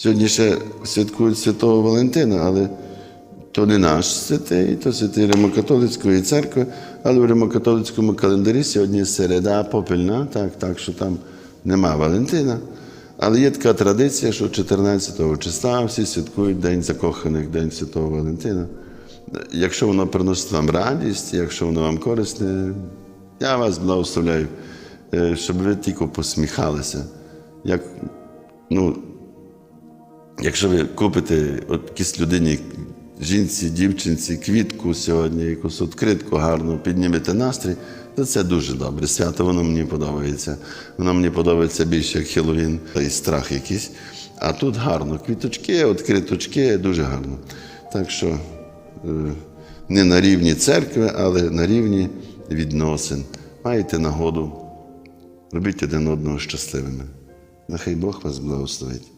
Сьогодні ще святкують Святого Валентина, але то не наш святий, то святий Римокатолицької церкви, але в Римокатолицькому календарі сьогодні середа попільна, так, так що там нема Валентина. Але є така традиція, що 14 числа всі святкують День закоханих, День Святого Валентина. Якщо воно приносить вам радість, якщо воно вам корисне, я вас благословляю, е, щоб ви тільки посміхалися. Як, ну, Якщо ви купите от якійсь людині, жінці, дівчинці, квітку сьогодні, якусь відкритку гарну, піднімете настрій, то це дуже добре. Свято воно мені подобається. Воно мені подобається більше як Хеллоуін та і страх якийсь. А тут гарно. Квіточки, відкриточки, дуже гарно. Так що е, не на рівні церкви, але на рівні відносин. Маєте нагоду, робіть один одного щасливими. Нехай Бог вас благословить.